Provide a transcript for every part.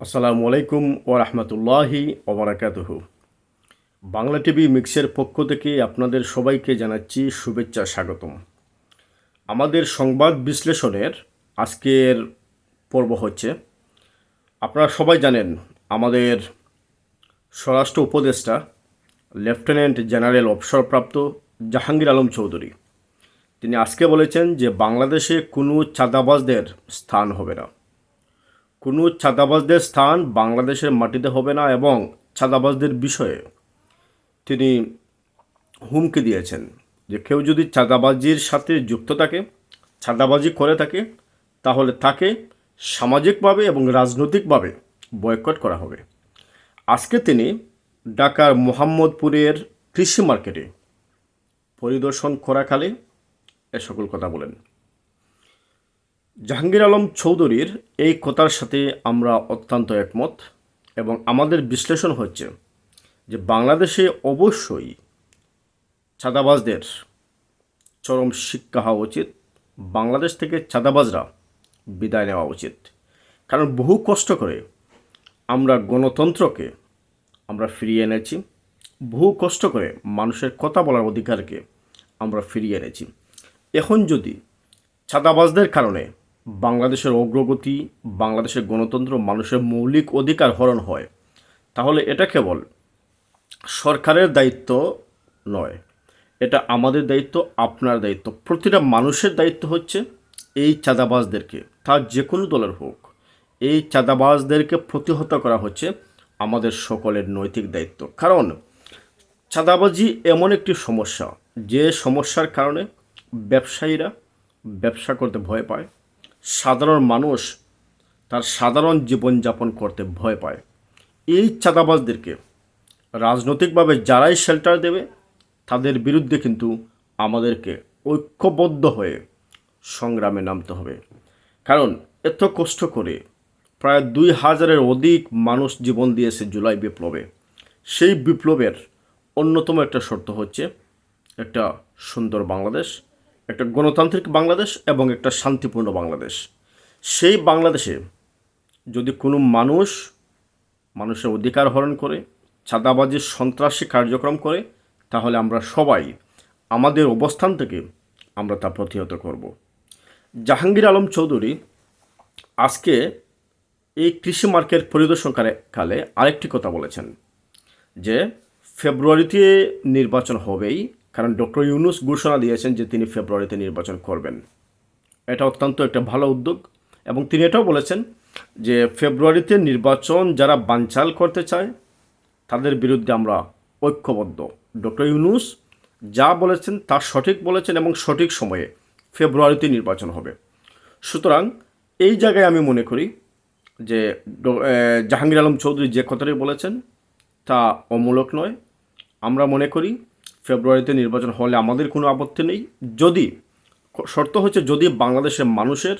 আসসালামু আলাইকুম ও রহমতুল্লাহি ওবরাকাতুহু বাংলা টিভি মিক্সের পক্ষ থেকে আপনাদের সবাইকে জানাচ্ছি শুভেচ্ছা স্বাগতম। আমাদের সংবাদ বিশ্লেষণের আজকের পর্ব হচ্ছে, আপনারা সবাই জানেন আমাদের স্বরাষ্ট্র উপদেষ্টা, লেফটেন্যান্ট জেনারেল অবসরপ্রাপ্ত জাহাঙ্গীর আলম চৌধুরী। তিনি আজকে বলেছেন যে বাংলাদেশে কোনো চাঁদাবাজদের স্থান হবে না। কোনো চাঁদাবাজদের স্থান বাংলাদেশের মাটিতে হবে না এবং চাঁদাবাজদের বিষয়ে তিনি হুমকি দিয়েছেন যে কেউ যদি চাঁদাবাজির সাথে যুক্ত থাকে, চাঁদাবাজি করে থাকে, তাহলে তাকে সামাজিকভাবে এবং রাজনৈতিকভাবে বয়কট করা হবে। আজকে তিনি ঢাকার মোহাম্মদপুরের কৃষি মার্কেটে পরিদর্শন করাকালে এ সকল কথা বলেন। জাহাঙ্গীর আলম চৌধুরীর এই কথার সাথে আমরা অত্যন্ত একমত এবং আমাদের বিশ্লেষণ হচ্ছে যে বাংলাদেশে অবশ্যই চাঁদাবাজদের চরম শিক্ষা হওয়া উচিত, বাংলাদেশ থেকে চাঁদাবাজরা বিদায় নেওয়া উচিত। কারণ বহু কষ্ট করে আমরা গণতন্ত্রকে আমরা ফিরিয়ে এনেছি, বহু কষ্ট করে মানুষের কথা বলার অধিকারকে আমরা ফিরিয়ে এনেছি। এখন যদি ছাদাবাজদের কারণে বাংলাদেশের অগ্রগতি, বাংলাদেশের গণতন্ত্র, মানুষের মৌলিক অধিকার হরণ হয়। তাহলে এটা কেবল সরকারের দায়িত্ব নয়, এটা আমাদের দায়িত্ব, আপনার দায়িত্ব। প্রতিটা মানুষের দায়িত্ব হচ্ছে এই চাঁদাবাজদেরকে, তা যে কোনো দলের হোক, এই চাঁদাবাজদেরকে প্রতিহত করা হচ্ছে আমাদের সকলের নৈতিক দায়িত্ব। কারণ চাঁদাবাজি এমন একটি সমস্যা, যে সমস্যার কারণে ব্যবসায়ীরা ব্যবসা করতে ভয় পায় সাধারণ মানুষ তার সাধারণ জীবনযাপন করতে ভয় পায়। এই চাঁদাবাজদেরকে রাজনৈতিকভাবে যারাই শেল্টার দেবে, তাদের বিরুদ্ধে কিন্তু আমাদেরকে ঐক্যবদ্ধ হয়ে সংগ্রামে নামতে হবে। কারণ এত কষ্ট করে প্রায় দুই হাজারের অধিক মানুষ জীবন দিয়েছে জুলাই বিপ্লবে। সেই বিপ্লবের অন্যতম একটা শর্ত হচ্ছে একটা সুন্দর বাংলাদেশ একটা গণতান্ত্রিক বাংলাদেশ এবং একটা শান্তিপূর্ণ বাংলাদেশ। সেই বাংলাদেশে যদি কোনো মানুষ মানুষের অধিকার হরণ করে, চাঁদাবাজির সন্ত্রাসী কার্যক্রম করে, তাহলে আমরা সবাই আমাদের অবস্থান থেকে আমরা তা প্রতিহত করব। জাহাঙ্গীর আলম চৌধুরী আজকে এই কৃষি মার্কেট পরিদর্শনকালে কালে আরেকটি কথা বলেছেন যে, ফেব্রুয়ারিতে নির্বাচন হবেই কারণ ডক্টর ইউনুস ঘোষণা দিয়েছেন যে তিনি ফেব্রুয়ারিতে নির্বাচন করবেন। এটা অত্যন্ত একটা ভালো উদ্যোগ এবং তিনি এটাও বলেছেন যে ফেব্রুয়ারিতে নির্বাচন যারা বানচাল করতে চায়, তাদের বিরুদ্ধে আমরা ঐক্যবদ্ধ। ডক্টর ইউনুস যা বলেছেন তা সঠিক বলেছেন এবং সঠিক সময়ে ফেব্রুয়ারিতে নির্বাচন হবে। সুতরাং এই জায়গায় আমি মনে করি যে জাহাঙ্গীর আলম চৌধুরী যে কথাটি বলেছেন তা অমূলক নয়। আমরা মনে করি ফেব্রুয়ারিতে নির্বাচন হলে আমাদের কোনো আপত্তি নেই। যদি, শর্ত হচ্ছে যদি বাংলাদেশের মানুষের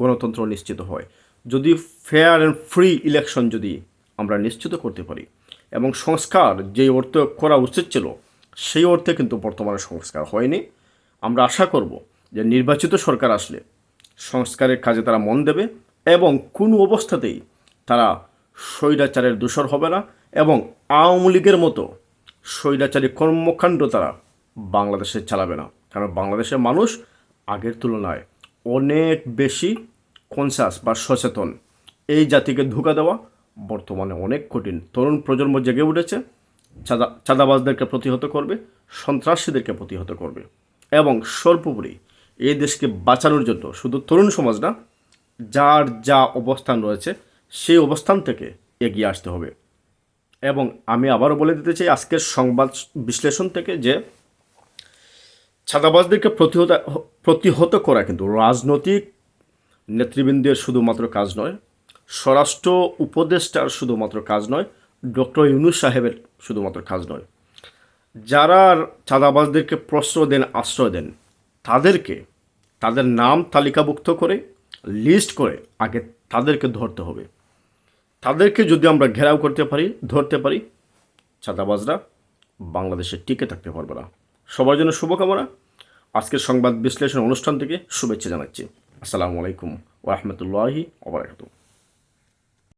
গণতন্ত্র নিশ্চিত হয়, যদি ফেয়ার অ্যান্ড ফ্রি ইলেকশন যদি আমরা নিশ্চিত করতে পারি এবং সংস্কার যে অর্থে করা উচিত ছিল, সেই অর্থে কিন্তু বর্তমানে সংস্কার হয়নি। আমরা আশা করব যে নির্বাচিত সরকার আসলে সংস্কারের কাজে তারা মন দেবে এবং কোনো অবস্থাতেই তারা স্বৈরাচারের দূষর হবে না এবং আওয়ামী লীগের মতো স্বৈরাচারী কর্মকাণ্ড তারা বাংলাদেশে চালাবে না। কারণ বাংলাদেশের মানুষ আগের তুলনায় অনেক বেশি কনসাস বা সচেতন। এই জাতিকে ধোকা দেওয়া বর্তমানে অনেক কঠিন। তরুণ প্রজন্ম জেগে উঠেছে, চাঁদা চাঁদাবাজদেরকে প্রতিহত করবে, সন্ত্রাসীদেরকে প্রতিহত করবে। এবং সর্বোপরি এই দেশকে বাঁচানোর জন্য শুধু তরুণ সমাজ না, যার যা অবস্থান রয়েছে, সেই অবস্থান থেকে এগিয়ে আসতে হবে। এবং আমি আবারও বলে দিতে চাই, আজকের সংবাদ বিশ্লেষণ থেকে যে ছাদাবাজদেরকে প্রতিহত প্রতিহত করা কিন্তু রাজনৈতিক নেতৃবৃন্দের শুধুমাত্র কাজ নয়, স্বরাষ্ট্র উপদেষ্টার শুধুমাত্র কাজ নয়, ডক্টর ইউনুস সাহেবের শুধুমাত্র কাজ নয়। যারা চাঁদাবাজদেরকে প্রশ্রয় দেন, আশ্রয় দেন, তাদেরকে, তাদের নাম তালিকাভুক্ত করে, লিস্ট করে আগে তাদেরকে ধরতে হবে। তাদেরকে যদি আমরা ঘেরাও করতে পারি, ধরতে পারি, চাঁদাবাজরা বাংলাদেশে টিকে থাকতে পারবে না। সবার জন্য শুভকামনা। আজকের সংবাদ বিশ্লেষণ অনুষ্ঠান থেকে শুভেচ্ছা জানাচ্ছি। আসসালামু আলাইকুম ওরহমতুল্লাহি ওবরাকাতুহ